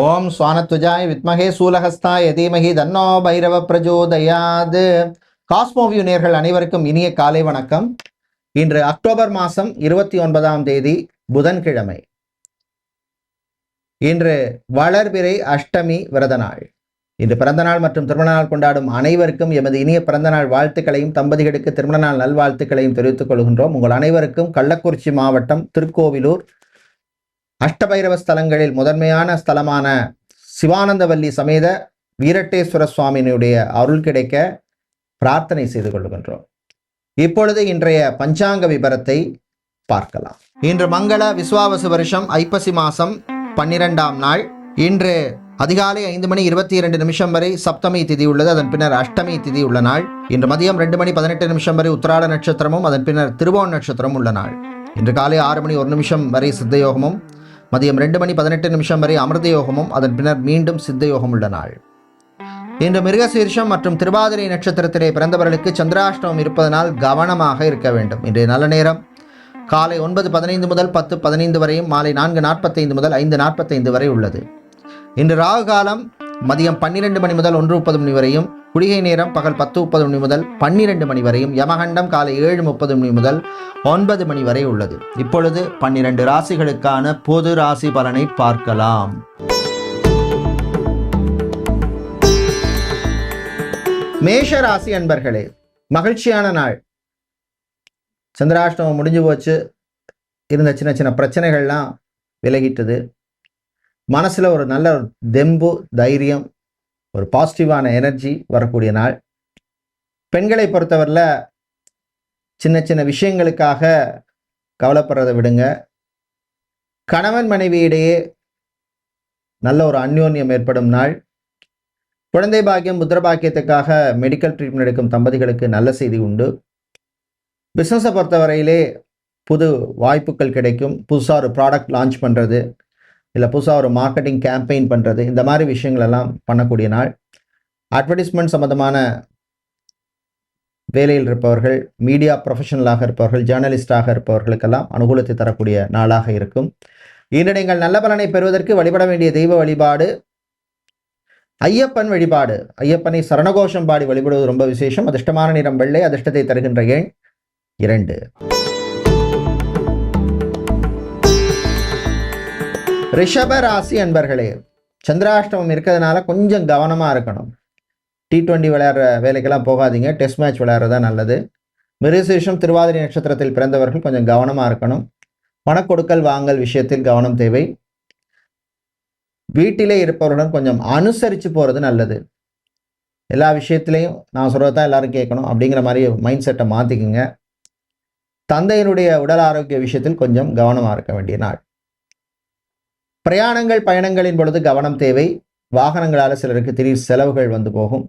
ஓம் சுவானத்வஜாய வித்மகே சூலஹஸ்தாய தீமகி தன்னோ பைரவ பிரஜோதயாது. காஸ்மோவியூ நேர்கள் அனைவருக்கும் இனிய காலை வணக்கம். இன்று அக்டோபர் மாதம் இருபத்தி ஒன்பதாம் தேதி புதன்கிழமை. இன்று வளர்பிறை அஷ்டமி விரத நாள். இன்று பிறந்தநாள் மற்றும் திருமண நாள் கொண்டாடும் அனைவருக்கும் எமது இனிய பிறந்தநாள் வாழ்த்துக்களையும் தம்பதிகளுக்கு திருமண நாள் நல்வாழ்த்துக்களையும் தெரிவித்துக் கொள்கின்றோம். உங்கள் அனைவருக்கும் கள்ளக்குறிச்சி மாவட்டம் திருக்கோவிலூர் அஷ்டபைரவ ஸ்தலங்களில் முதன்மையான ஸ்தலமான சிவானந்தவல்லி சமேத வீரட்டேஸ்வர சுவாமியினுடைய அருள் கிடைக்க பிரார்த்தனை செய்து கொள்கின்றோம் இப்பொழுது இன்றைய பஞ்சாங்க விபரத்தை பார்க்கலாம். இன்று மங்கள விஸ்வாவசு வருஷம் ஐப்பசி மாசம் பன்னிரெண்டாம் நாள். இன்று அதிகாலை ஐந்து மணி இருபத்தி இரண்டு நிமிஷம் வரை சப்தமி திதி உள்ளது. அதன் பின்னர் அஷ்டமி திதி உள்ள நாள். இன்று மதியம் ரெண்டு மணி பதினெட்டு நிமிஷம் வரை உத்திராட நட்சத்திரமும் அதன் பின்னர் திருவோண நட்சத்திரமும் உள்ள நாள். இன்று காலை ஆறு மணி ஒரு நிமிஷம் வரை சித்தயோகமும் மதியம் ரெண்டு மணி பதினெட்டு நிமிஷம் வரை அமிர்த யோகமும் அதன் பின்னர் மீண்டும் சித்த யோகம் உள்ள நாள். இன்று மிருகசீர்ஷம் மற்றும் திருவாதிரை நட்சத்திரத்திலே பிறந்தவர்களுக்கு சந்திராஷ்டமம் இருப்பதனால் கவனமாக இருக்க வேண்டும். இன்றைய நல்ல நேரம் காலை ஒன்பது பதினைந்து முதல் பத்து பதினைந்து வரையும் மாலை நான்கு நாற்பத்தைந்து முதல் ஐந்து நாற்பத்தைந்து வரை உள்ளது. இன்று ராகு காலம் மதியம் பன்னிரண்டு மணி முதல் ஒன்று முப்பது மணி வரையும் குடிகை நேரம் பகல் பத்து முப்பது மணி முதல் பன்னிரெண்டு மணி வரையும் யமகண்டம் காலை ஏழு முப்பது மணி முதல் ஒன்பது மணி வரை உள்ளது. இப்பொழுது பன்னிரண்டு ராசிகளுக்கான பொது ராசி பலனை பார்க்கலாம். மேஷ ராசி அன்பர்களே மகிழ்ச்சியான நாள். சந்திராஷ்டமம் முடிஞ்சு போச்சு. இருந்த சின்ன சின்ன பிரச்சனைகள்லாம் விலகிட்டது. மனசில் ஒரு நல்ல ஒரு தெம்பு தைரியம் ஒரு பாசிட்டிவான எனர்ஜி வரக்கூடிய நாள். பெண்களை பொறுத்தவரையில் சின்ன சின்ன விஷயங்களுக்காக கவலைப்படுறதை விடுங்க. கணவன் மனைவியிடையே நல்ல ஒரு அந்யோன்யம் ஏற்படும் நாள். குழந்தை பாக்கியம் புத்திர பாக்கியத்துக்காக மெடிக்கல் ட்ரீட்மெண்ட் எடுக்கும் தம்பதிகளுக்கு நல்ல செய்தி உண்டு. பிஸ்னஸை பொறுத்தவரையிலே புது வாய்ப்புகள் கிடைக்கும். புதுசாக ஒரு ப்ராடக்ட் லான்ச் பண்ணுறது இல்லை புதுசாக ஒரு மார்க்கெட்டிங் கேம்பெயின் பண்ணுறது இந்த மாதிரி விஷயங்களெல்லாம் பண்ணக்கூடிய நாள். அட்வர்டைஸ்மெண்ட் சம்மந்தமான வேலையில் இருப்பவர்கள் மீடியா ப்ரொஃபஷனலாக இருப்பவர்கள் ஜேர்னலிஸ்டாக இருப்பவர்களுக்கெல்லாம் அனுகூலத்தை தரக்கூடிய நாளாக இருக்கும். இன்று நீங்கள் நல்ல பலனை பெறுவதற்கு வழிபட வேண்டிய தெய்வ வழிபாடு ஐயப்பன் வழிபாடு. ஐயப்பனை சரணகோஷம் பாடி வழிபடுவது ரொம்ப விசேஷம். அதிர்ஷ்டமான நிறம் வெள்ளை அதிர்ஷ்டத்தை தருகின்ற எண் இரண்டு. ரிஷப ராசி அன்பர்களே சந்திராஷ்டமம் இருக்கிறதுனால கொஞ்சம் கவனமாக இருக்கணும். டி ட்வெண்ட்டி விளையாடுற வேலைக்கெல்லாம் போகாதீங்க. டெஸ்ட் மேட்ச் விளையாடுறதா நல்லது. மிருசேஷம் திருவாதிரை நட்சத்திரத்தில் பிறந்தவர்கள் கொஞ்சம் கவனமாக இருக்கணும். பணக்கொடுக்கல் வாங்கல் விஷயத்தில் கவனம் தேவை. வீட்டிலே இருப்பவருடன் கொஞ்சம் அனுசரித்து போகிறது நல்லது. எல்லா விஷயத்துலையும் நான் சொல்கிறது தான் எல்லாரும் கேட்கணும். அப்படிங்கிற மாதிரி மைண்ட் செட்டை மாற்றிக்குங்க தந்தையினுடைய உடல் ஆரோக்கிய விஷயத்தில் கொஞ்சம் கவனமாக இருக்க வேண்டிய நாள். பிரயாணங்கள் பயணங்களின் பொழுது கவனம் தேவை. வாகனங்களால் சிலருக்கு திடீர் செலவுகள் வந்து போகும்.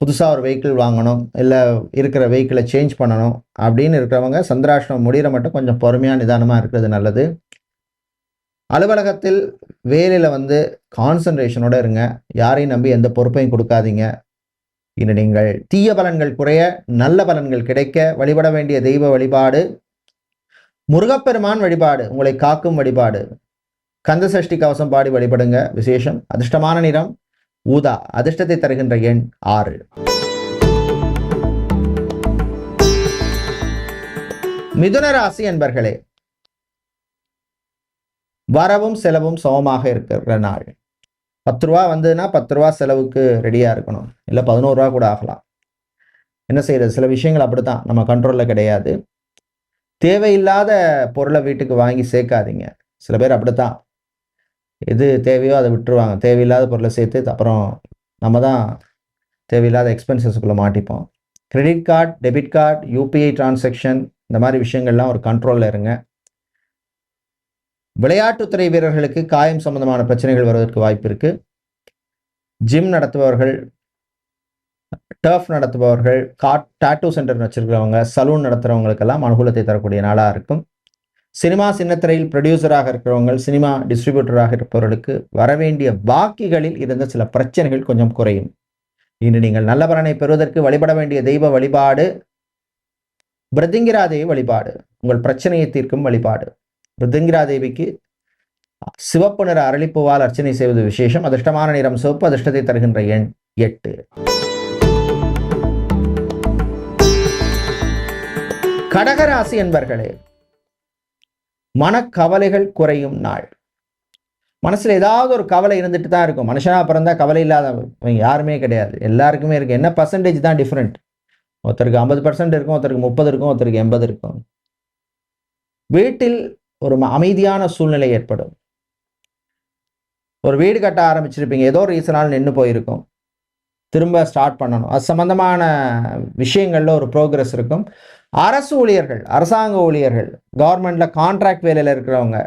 புதுசாக ஒரு வெஹிக்கிள் வாங்கணும் இல்லை இருக்கிற வெஹிக்கிளை சேஞ்ச் பண்ணணும் அப்படின்னு இருக்கிறவங்க சந்திராஷ்டிரம் முடிகிற மட்டும் கொஞ்சம் பொறுமையாக நிதானமாக இருக்கிறது நல்லது. அலுவலகத்தில் வேலையில் வந்து கான்சன்ட்ரேஷனோடு இருங்க. யாரையும் நம்பி எந்த பொறுப்பையும் கொடுக்காதீங்க. இன்று நீங்கள் தீய பலன்கள் குறைய நல்ல பலன்கள் கிடைக்க வழிபட வேண்டிய தெய்வ வழிபாடு முருகப்பெருமான் வழிபாடு உங்களை காக்கும் வழிபாடு. கந்த சஷ்டி கவசம் பாடி வழிபடுங்க. விசேஷம். அதிர்ஷ்டமான நிறம் ஊதா. அதிர்ஷ்டத்தை தருகின்ற எண் ஆறு. மிதுன ராசி என்பர்களே வரவும் செலவும் சமமாக இருக்கிற நாள். பத்து ரூபா வந்ததுன்னா பத்து ரூபா செலவுக்கு ரெடியாக இருக்கணும். இல்லை பதினோரு ரூபா கூட ஆகலாம். என்ன செய்யறது? சில விஷயங்கள் அப்படித்தான். நம்ம கண்ட்ரோலில் கிடையாது. தேவையில்லாத பொருளை வீட்டுக்கு வாங்கி சேர்க்காதீங்க. சில பேர் அப்படித்தான். எது தேவையோ அதை விட்டுருவாங்க. தேவையில்லாத பொருளை சேர்த்து அப்புறம் நம்ம தான் தேவையில்லாத எக்ஸ்பென்சஸ்க்குள்ளே மாட்டிப்போம். Credit card debit card UPI transaction இந்த மாதிரி விஷயங்கள்லாம் ஒரு கண்ட்ரோலில் இருங்க. விளையாட்டுத்துறை வீரர்களுக்கு காயம் சம்பந்தமான பிரச்சனைகள் வருவதற்கு வாய்ப்பு இருக்குது ஜிம் நடத்துபவர்கள் டர்ஃப் நடத்துபவர்கள் காட் டாட்டூ சென்டர் வச்சுருக்கிறவங்க சலூன் நடத்துகிறவங்களுக்கெல்லாம் அனுகூலத்தை தரக்கூடிய நாளாக இருக்கும். சினிமா சின்னத்திரையில் ப்ரொடியூசராக இருக்கிறவங்க சினிமா டிஸ்ட்ரிபியூட்டராக இருப்பவர்களுக்கு வரவேண்டிய பாக்கிகளில் இருந்த சில பிரச்சனைகள் கொஞ்சம் குறையும். இன்று நீங்கள் நல்ல பலனை பெறுவதற்கு வழிபட வேண்டிய தெய்வ வழிபாடு பிருதிங்கிரா தேவி வழிபாடு உங்கள் பிரச்சனையை தீர்க்கும் வழிபாடு. பிருதிங்கிரா தேவிக்கு சிவப்பு நிற அரளிப்புவால் அர்ச்சனை செய்வது விசேஷம். அதிர்ஷ்டமான நிறம் சிவப்பு அதிர்ஷ்டத்தை தருகின்ற எண் எட்டு. கடகராசி என்பர்களே மனக்கவலைகள் குறையும் நாள். மனசில் ஏதாவது ஒரு கவலை இருந்துட்டு தான் இருக்கும். மனுஷனாக பிறந்தா கவலை இல்லாதவங்க யாருமே கிடையாது. எல்லாருக்குமே இருக்குது என்ன பர்சன்டேஜ் தான் டிஃப்ரெண்ட் ஒருத்தருக்கு ஐம்பது பர்சன்ட் இருக்கும் ஒருத்தருக்கு முப்பது இருக்கும் ஒருத்தருக்கு எண்பது இருக்கும். வீட்டில் ஒரு அமைதியான சூழ்நிலை ஏற்படும். ஒரு வீடு கட்ட ஆரம்பிச்சிருப்பீங்க. ஏதோ ஒரு ரீசனால் நின்று போயிருக்கும். திரும்ப ஸ்டார்ட் பண்ணணும். அது சம்பந்தமான விஷயங்களில் ஒரு ப்ரோக்ரஸ் இருக்கும். அரசு ஊழியர்கள் அரசாங்க ஊழியர்கள் கவர்மெண்ட்டில் கான்ட்ராக்ட் வேலையில் இருக்கிறவங்க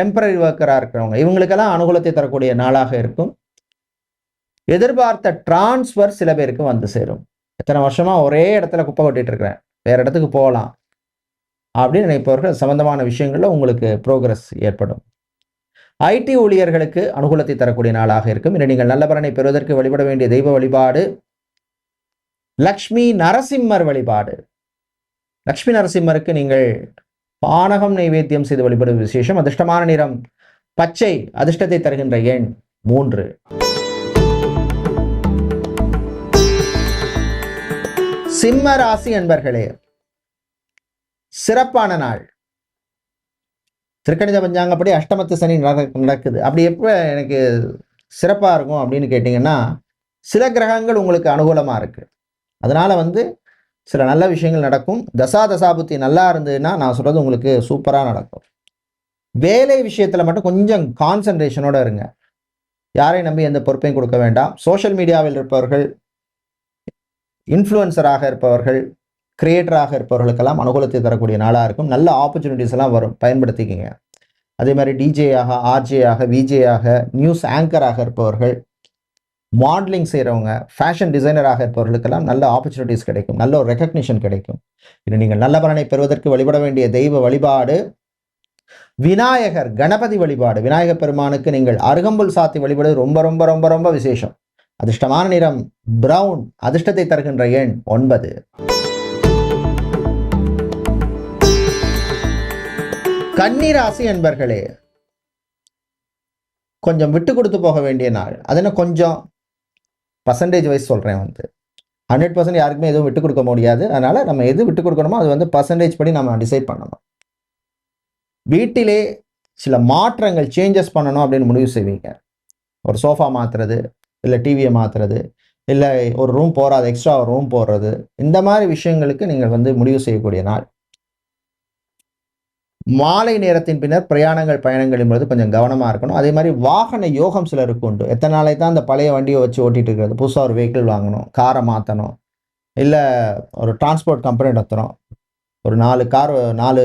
டெம்பரரி ஒர்க்கராக இருக்கிறவங்க இவங்களுக்கெல்லாம் அனுகூலத்தை தரக்கூடிய நாளாக இருக்கும். எதிர்பார்த்த டிரான்ஸ்ஃபர் சில பேருக்கு வந்து சேரும். எத்தனை வருஷமாக ஒரே இடத்துல குப்பை கட்டிகிட்டு இருக்கிறேன். வேறு இடத்துக்கு போகலாம். அப்படின்னு நினைப்பவர்கள் சம்மந்தமான விஷயங்களில் உங்களுக்கு ப்ரோக்ரஸ் ஏற்படும். ஐடி ஊழியர்களுக்கு அனுகூலத்தை தரக்கூடிய நாளாக இருக்கும். இன்று நீங்கள் நல்ல பலனை பெறுவதற்கு வழிபட வேண்டிய தெய்வ வழிபாடு லக்ஷ்மி நரசிம்மர் வழிபாடு. லக்ஷ்மி நரசிம்மருக்கு நீங்கள் பானகம் நைவேத்தியம் செய்து வழிபடுவது விசேஷம் அதிர்ஷ்டமான நிறம். பச்சை அதிர்ஷ்டத்தை தருகின்ற எண் மூன்று. சிம்ம ராசி அன்பர்களே சிறப்பான நாள். திருக்கணித பஞ்சாங்கப்படி அஷ்டமத்து சனி நடக்குது. அப்படி எப்போ எனக்கு சிறப்பாக இருக்கும் அப்படின்னு கேட்டிங்கன்னா சில கிரகங்கள் உங்களுக்கு அனுகூலமாக இருக்கு. அதனால வந்து சில நல்ல விஷயங்கள் நடக்கும். தசா தசாபுத்தி நல்லா இருந்ததுன்னா நான் சொல்கிறது உங்களுக்கு சூப்பராக நடக்கும். வேலை விஷயத்தில் மட்டும் கொஞ்சம் கான்சன்ட்ரேஷனோடு இருங்க. யாரையும் நம்பி எந்த பொறுப்பையும் கொடுக்க வேண்டாம். சோஷியல் மீடியாவில் இருப்பவர்கள் இன்ஃப்ளூயன்சராக இருப்பவர்கள் கிரியேட்டராக இருப்பவர்களுக்கெல்லாம் அனுகூலத்தை தரக்கூடிய நாளாக இருக்கும். நல்ல ஆப்பர்ச்சுனிட்டிஸ் எல்லாம் வரும். பயன்படுத்திக்கிங்க. அதே மாதிரி டிஜேயாக ஆர்ஜேயாக விஜேயாக நியூஸ் ஆங்கராக இருப்பவர்கள் மாடலிங் செய்கிறவங்க ஃபேஷன் டிசைனராக இருப்பவர்களுக்கெல்லாம் நல்ல ஆப்பர்ச்சுனிட்டிஸ் கிடைக்கும். நல்ல ஒரு ரெக்கக்னிஷன் கிடைக்கும். இது நீங்கள் நல்ல பலனை பெறுவதற்கு வழிபட வேண்டிய தெய்வ வழிபாடு. விநாயகர் கணபதி வழிபாடு. விநாயகர் பெருமானுக்கு நீங்கள் அருகம்புல் சாத்தி வழிபடுவது ரொம்ப ரொம்ப ரொம்ப ரொம்ப விசேஷம். அதிர்ஷ்டமான நிறம் பிரவுன் அதிர்ஷ்டத்தை தருகின்ற எண் ஒன்பது. கன்னிராசி என்பர்களே கொஞ்சம் விட்டு கொடுத்து போக வேண்டிய நாள். அது என்ன கொஞ்சம்? பர்சன்டேஜ் வைஸ் சொல்கிறேன் வந்து. ஹண்ட்ரட் பர்சன்ட் யாருக்குமே எதுவும் விட்டு கொடுக்க முடியாது. அதனால் நம்ம எது விட்டு கொடுக்கணுமோ அது வந்து பர்சன்டேஜ் படி நம்ம டிசைட் பண்ணணும். வீட்டிலே சில மாற்றங்கள் சேஞ்சஸ் பண்ணணும் அப்படின்னு முடிவு செய்வீங்க. ஒரு சோஃபா மாற்றுறது இல்லை டிவியை மாற்றுறது இல்லை ஒரு ரூம் போகாது எக்ஸ்ட்ரா ஒரு ரூம் போடுறது. இந்த மாதிரி விஷயங்களுக்கு நீங்கள் வந்து முடிவு செய்யக்கூடிய நாள். மாலை நேரத்தின் பின்னர் பிரயாணங்கள் பயணங்கள் பொழுது கொஞ்சம் கவனமாக இருக்கணும். அதே மாதிரி வாகன யோகம் சிலருக்கு உண்டு. எத்தனை நாளை தான் அந்த பழைய வண்டியை வச்சு ஓட்டிகிட்டு இருக்கிறது? புதுசாக ஒரு வெஹிக்கிள் வாங்கணும் காரை மாற்றணும் இல்லை ஒரு டிரான்ஸ்போர்ட் கம்பெனி நடத்துகிறோம் ஒரு நாலு கார் நாலு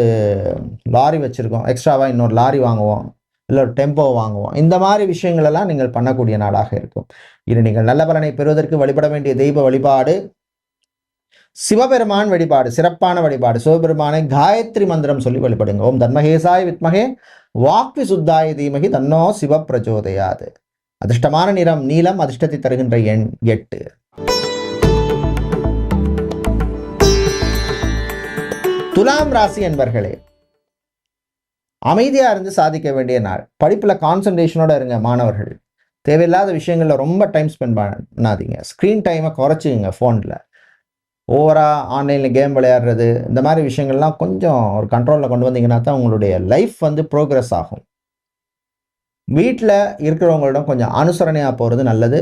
லாரி வச்சுருக்கோம். எக்ஸ்ட்ராவாக இன்னொரு லாரி வாங்குவோம் இல்லை ஒரு டெம்போ வாங்குவோம். இந்த மாதிரி விஷயங்களெல்லாம் நீங்கள் பண்ணக்கூடிய நாளாக இருக்கும். இது நீங்கள் நல்ல பலனை பெறுவதற்கு வழிபட வேண்டிய தெய்வ வழிபாடு சிவபெருமான் வழிபாடு சிறப்பான வழிபாடு. சிவபெருமானை காயத்ரி மந்திரம் சொல்லி வழிபடுங்க. ஓம் தன்மகேசாய் வித்மகே வாக்வி சுத்தாய தீமகி தன்னோ சிவ பிரச்சோதயாது. அதிர்ஷ்டமான நிறம் நீலம் அதிர்ஷ்டத்தை தருகின்ற எண் எட்டு. துலாம் ராசி என்பர்களே அமைதியாக இருந்து சாதிக்க வேண்டிய நாள். படிப்பில் கான்சன்ட்ரேஷனோட இருங்க மாணவர்கள். தேவையில்லாத விஷயங்களில் ரொம்ப டைம் ஸ்பெண்ட் பண்ணாதீங்க. ஸ்க்ரீன் டைமை குறைச்சிங்க ஃபோனில் ஓவராக ஆன்லைனில் கேம் விளையாடுறது இந்த மாதிரி விஷயங்கள்லாம் கொஞ்சம் ஒரு கண்ட்ரோலில் கொண்டு வந்தீங்கன்னா தான் உங்களுடைய லைஃப் வந்து ப்ரோக்ரஸ் ஆகும். வீட்டில் இருக்கிறவங்களிடம் கொஞ்சம் அனுசரணையாக போகிறது நல்லது.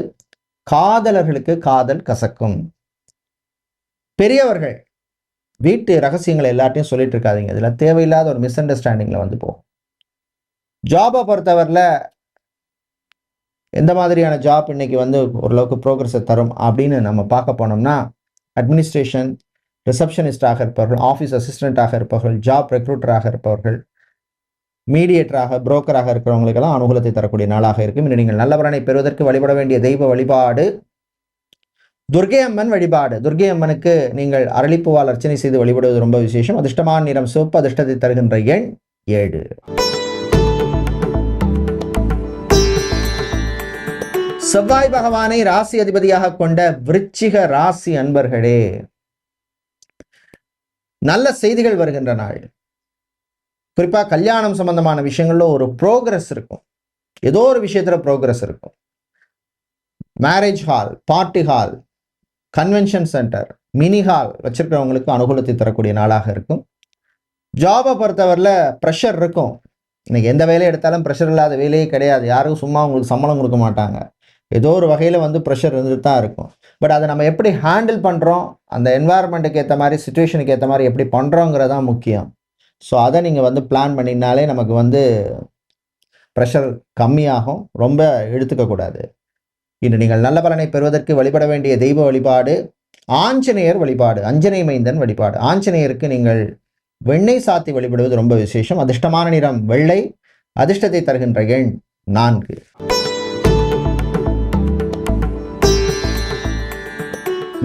காதலர்களுக்கு காதல் கசக்கும். பெரியவர்கள் வீட்டு ரகசியங்களை எல்லாத்தையும் சொல்லிட்டு இருக்காதீங்க. இதில் தேவையில்லாத ஒரு மிஸ் அண்டர்ஸ்டாண்டிங்கில் வந்து போகும் ஜாபை பொறுத்தவரையில் எந்த மாதிரியான ஜாப் இன்னைக்கு வந்து ஓரளவுக்கு ப்ரோக்ரஸை தரும் அப்படின்னு நம்ம பார்க்க போனோம்னா அட்மினிஸ்ட்ரேஷன் ரிசப்ஷனிஸ்டாக இருப்பவர்கள் ஆஃபீஸ் அசிஸ்டண்ட்டாக இருப்பவர்கள் ஜாப் ரெக்ரூட்டராக இருப்பவர்கள் மீடியேட்டராக புரோக்கராக இருக்கிறவங்களுக்கெல்லாம் அனுகூலத்தை தரக்கூடிய நாளாக இருக்கும். இன்று நீங்கள் நல்லவரனை பெறுவதற்கு வழிபட வேண்டிய தெய்வ வழிபாடு துர்கை அம்மன் வழிபாடு. துர்கை அம்மனுக்கு நீங்கள் அரளிப்புவால் அர்ச்சனை செய்து வழிபடுவது ரொம்ப விசேஷம். அதிர்ஷ்டமான நிறம் சிவப்பு அதிர்ஷ்டத்தை தருகின்ற எண் ஏழு. செவ்வாய் பகவானை ராசி அதிபதியாக கொண்ட விருச்சிக ராசி அன்பர்களே நல்ல செய்திகள் வருகின்ற நாள். குறிப்பாக கல்யாணம் சம்பந்தமான விஷயங்கள்ல ஒரு ப்ரோக்ரஸ் இருக்கும். ஏதோ ஒரு விஷயத்துல ப்ரோக்ரஸ் இருக்கும். Marriage hall party hall convention center mini hall வச்சிருக்கிறவங்களுக்கு அனுகூலத்தை தரக்கூடிய நாளாக இருக்கும். ஜாபை பொறுத்தவரையில் ப்ரெஷர் இருக்கும். இன்னைக்கு எந்த வேலையை எடுத்தாலும் ப்ரெஷர் இல்லாத வேலையே கிடையாது. யாரும் சும்மா உங்களுக்கு சம்பளம் கொடுக்க மாட்டாங்க. ஏதோ ஒரு வகையில் வந்து ப்ரெஷர் இருந்துட்டு தான் இருக்கும். பட் அதை நம்ம எப்படி ஹேண்டில் பண்ணுறோம் அந்த என்வாயர்மெண்ட்டுக்கு ஏற்ற மாதிரி சுச்சுவேஷனுக்கு ஏற்ற மாதிரி எப்படி பண்ணுறோங்கிறது தான் முக்கியம். ஸோ அதை நீங்கள் வந்து பிளான் பண்ணினாலே நமக்கு வந்து ப்ரெஷர் கம்மியாகும். ரொம்ப எடுத்துக்கக்கூடாது இன்று நீங்கள் நல்ல பலனை பெறுவதற்கு வழிபட வேண்டிய தெய்வ வழிபாடு ஆஞ்சநேயர் வழிபாடு அஞ்சனை மைந்தன் வழிபாடு. ஆஞ்சநேயருக்கு நீங்கள் வெண்ணெய் சாத்தி வழிபடுவது ரொம்ப விசேஷம். அதிர்ஷ்டமான நிறம் வெள்ளை. அதிர்ஷ்டத்தை தருகின்ற எண் நான்கு.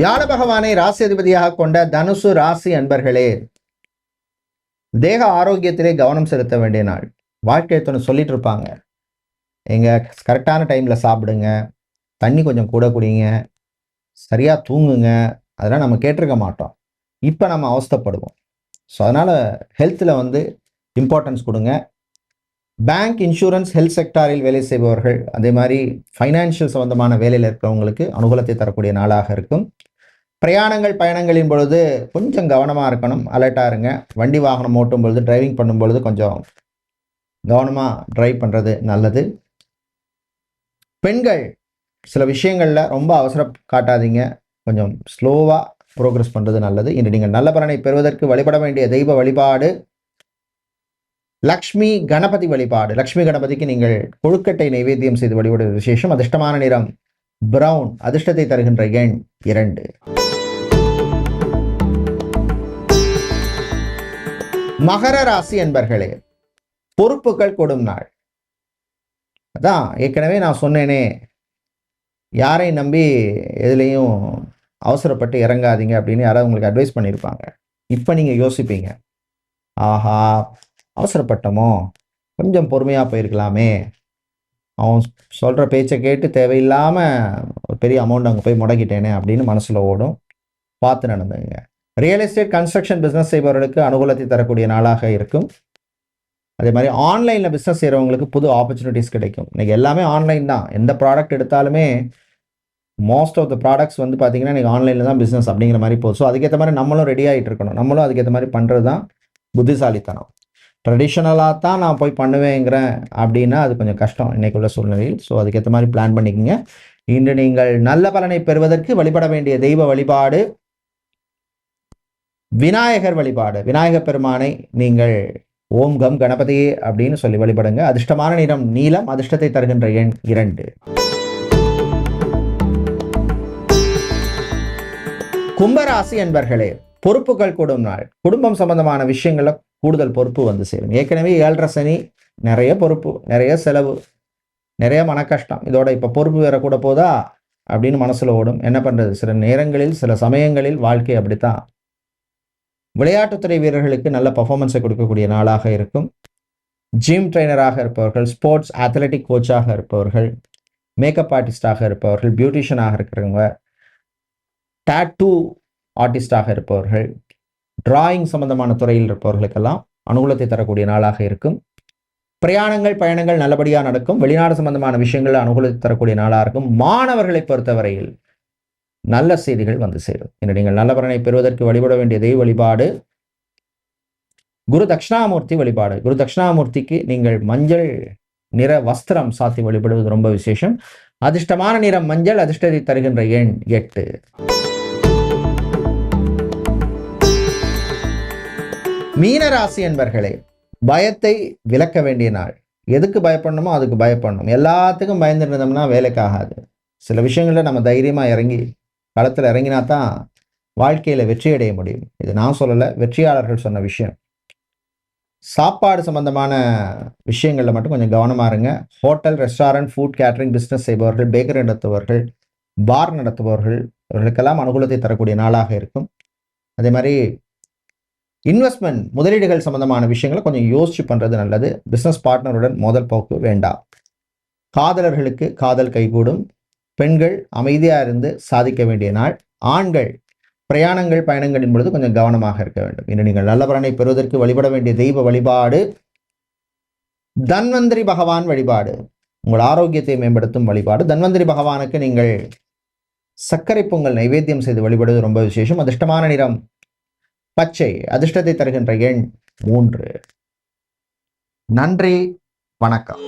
வியாழ பகவானை ராசி அதிபதியாக கொண்ட தனுசு ராசி அன்பர்களே தேக ஆரோக்கியத்திலே கவனம் செலுத்த வேண்டிய நாள். வாழ்க்கை துணை சொல்லிட்டு இருப்பாங்க. எங்கள் கரெக்டான டைமில் சாப்பிடுங்க தண்ணி கொஞ்சம் கூட குடிங்க சரியாக தூங்குங்க அதெல்லாம் நம்ம கேட்டிருக்க மாட்டோம். இப்போ நம்ம அவஸ்தைப்படுவோம். ஸோ அதனால் ஹெல்த்தில் வந்து இம்பார்ட்டன்ஸ் கொடுங்க. பேங்க் இன்சூரன்ஸ் ஹெல்த் செக்டாரில் வேலை செய்பவர்கள் அதே மாதிரி ஃபைனான்ஷியல் சம்பந்தமான வேலையில் இருக்கிறவங்களுக்கு அனுகூலத்தை தரக்கூடிய நாளாக இருக்கும். பிரயாணங்கள் பயணங்களின் பொழுது கொஞ்சம் கவனமாக இருக்கணும். அலர்ட்டாக இருங்க. வண்டி வாகனம் ஓட்டும் பொழுது டிரைவிங் பண்ணும் பொழுது கொஞ்சம் கவனமாக டிரைவ் பண்ணுறது நல்லது. பெண்கள் சில விஷயங்களில் ரொம்ப அவசரம் காட்டாதீங்க. கொஞ்சம் ஸ்லோவாக ப்ரோக்ரஸ் பண்ணுறது நல்லது. இன்று நீங்கள் நல்ல பலனை பெறுவதற்கு வழிபட வேண்டிய தெய்வ வழிபாடு லக்ஷ்மி கணபதி வழிபாடு. லக்ஷ்மி கணபதிக்கு நீங்கள் கொழுக்கட்டை நைவேத்தியம் செய்து வழிபடுவது விசேஷம். அதிர்ஷ்டமான நிறம் பிரவுன் அதிர்ஷ்டத்தை தருகின்ற எண் இரண்டு. மகர ராசி என்பர்களே பொறுப்புகள் கொடும் நாள். அதான் ஏற்கனவே நான் சொன்னேனே யாரையும் நம்பி எதுலேயும் அவசரப்பட்டு இறங்காதீங்க அப்படின்னு யாராவது உங்களுக்கு அட்வைஸ் பண்ணியிருப்பாங்க இப்போ நீங்கள் யோசிப்பீங்க ஆஹா அவசரப்பட்டமோ கொஞ்சம் பொறுமையாக போயிருக்கலாமே. அவன் சொல்கிற பேச்சை கேட்டு தேவையில்லாமல் ஒரு பெரிய அமௌண்ட் அங்கே போய் முடக்கிட்டேனே அப்படின்னு மனசில் ஓடும். பார்த்து நடந்துங்க ரியல் எஸ்டேட் கன்ஸ்ட்ரக்ஷன் பிஸ்னஸ் செய்பவர்களுக்கு அனுகூலத்தை தரக்கூடிய நாளாக இருக்கும். அதே மாதிரி ஆன்லைனில் பிஸ்னஸ் செய்கிறவங்களுக்கு புது ஆப்பர்ச்சுனிட்டிஸ் கிடைக்கும். இன்றைக்கி எல்லாமே ஆன்லைன் தான். எந்த ப்ராடக்ட் எடுத்தாலுமே மோஸ்ட் ஆஃப் த ப்ராடக்ட்ஸ் வந்து பார்த்தீங்கன்னா இன்றைக்கி ஆன்லைனில் தான் பிஸ்னஸ் அப்படிங்கிற மாதிரி போகும் ஸோ அதுக்கேற்ற மாதிரி நம்மளும் ரெடி ஆகிட்டு இருக்கணும். நம்மளும் அதுக்கேற்ற மாதிரி பண்ணுறது தான் புத்திசாலித்தனம். ட்ரெடிஷ்னலாக தான் நான் போய் பண்ணுவேங்கிறேன் அப்படின்னா அது கொஞ்சம் கஷ்டம் இன்றைக்கு உள்ள சூழ்நிலையில். ஸோ அதுக்கேற்ற மாதிரி பிளான் பண்ணிக்கோங்க. இன்று நீங்கள் நல்ல பலனை பெறுவதற்கு வழிபட வேண்டிய தெய்வ வழிபாடு விநாயகர் வழிபாடு. விநாயகர் பெருமானை நீங்கள் ஓம் கம் அப்படின்னு சொல்லி வழிபடுங்க. அதிர்ஷ்டமான நிறம் நீலம் அதிர்ஷ்டத்தை தருகின்ற எண் இரண்டு. கும்பராசி என்பர்களே பொறுப்புகள் கூடும் நாள். குடும்பம் சம்பந்தமான விஷயங்கள கூடுதல் பொறுப்பு வந்து சேரும். ஏற்கனவே ஏழரை சனி நிறைய பொறுப்பு நிறைய செலவு நிறைய மன கஷ்டம் இதோட இப்போ பொறுப்பு வேற கூட போதா? அப்படின்னு மனசுல ஓடும். என்ன பண்ணுறது சில நேரங்களில் சில சமயங்களில் வாழ்க்கை அப்படித்தான். விளையாட்டுத்துறை வீரர்களுக்கு நல்ல பர்ஃபார்மன்ஸை கொடுக்கக்கூடிய நாளாக இருக்கும். ஜிம் ட்ரைனராக இருப்பவர்கள் ஸ்போர்ட்ஸ் அத்லெட்டிக் கோச்சாக இருப்பவர்கள் மேக்கப் ஆர்டிஸ்டாக இருப்பவர்கள் பியூட்டிஷியனாக இருக்கிறவங்க டேட்டூ ஆர்டிஸ்டாக இருப்பவர்கள் டிராயிங் சம்பந்தமான துறையில் இருப்பவர்களுக்கெல்லாம் அனுகூலத்தை தரக்கூடிய நாளாக இருக்கும். பிரயாணங்கள் பயணங்கள் நல்லபடியாக நடக்கும். வெளிநாடு சம்பந்தமான விஷயங்கள் அனுகூலத்தை தரக்கூடிய நாளாக இருக்கும். மாணவர்களை பொறுத்தவரையில் நல்ல செய்திகள் வந்து சேரும். இன்று நீங்கள் நல்ல பலனை பெறுவதற்கு வழிபட வேண்டிய தெய்வ வழிபாடு குரு தட்சிணாமூர்த்தி வழிபாடு. குரு தட்சிணாமூர்த்திக்கு நீங்கள் மஞ்சள் நிற வஸ்திரம் சாத்தி வழிபடுவது ரொம்ப விசேஷம். அதிர்ஷ்டமான நிறம் மஞ்சள் அதிர்ஷ்டத்தை தருகின்ற எண் எட்டு. மீனராசி என்பர்களே பயத்தை விலக்க வேண்டிய நாள். எதுக்கு பயப்படணுமோ அதுக்கு பயப்படணும். எல்லாத்துக்கும் பயந்துட்டு இருந்தோம்னா சில விஷயங்களில் நம்ம தைரியமாக இறங்கி களத்தில் இறங்கினா தான் வாழ்க்கையில் வெற்றி அடைய முடியும். இது நான் சொல்லலை வெற்றியாளர்கள் சொன்ன விஷயம். சாப்பாடு சம்பந்தமான விஷயங்களில் மட்டும் கொஞ்சம் கவனமாக இருங்க. Hotel restaurant food catering business செய்பவர்கள் பேக்கரி நடத்துபவர்கள் பார் நடத்துபவர்கள் இவர்களுக்கெல்லாம் அனுகூலத்தை தரக்கூடிய நாளாக இருக்கும். அதே மாதிரி இன்வெஸ்ட்மெண்ட் முதலீடுகள் சம்பந்தமான விஷயங்களை கொஞ்சம் யோசிச்சு பண்ணுறது நல்லது. பிஸ்னஸ் பார்ட்னருடன் மோதல் போக்கு வேண்டாம். காதலர்களுக்கு காதல் கைகூடும். பெண்கள் அமைதியாக இருந்து சாதிக்க வேண்டிய நாள். ஆண்கள் பிரயாணங்கள் பயணங்களின் பொழுது கொஞ்சம் கவனமாக இருக்க வேண்டும். இன்று நீங்கள் நல்ல பலனை பெறுவதற்கு வழிபட வேண்டிய தெய்வ வழிபாடு தன்வந்திரி பகவான் வழிபாடு உங்கள் ஆரோக்கியத்தை மேம்படுத்தும் வழிபாடு. தன்வந்திரி பகவானுக்கு நீங்கள் சர்க்கரை பொங்கல் நைவேத்தியம் செய்து வழிபடுவது ரொம்ப விசேஷம். அதிர்ஷ்டமான நிறம் பச்சை. அதிர்ஷ்டத்தை தருகின்ற எண் மூன்று. நன்றி வணக்கம்.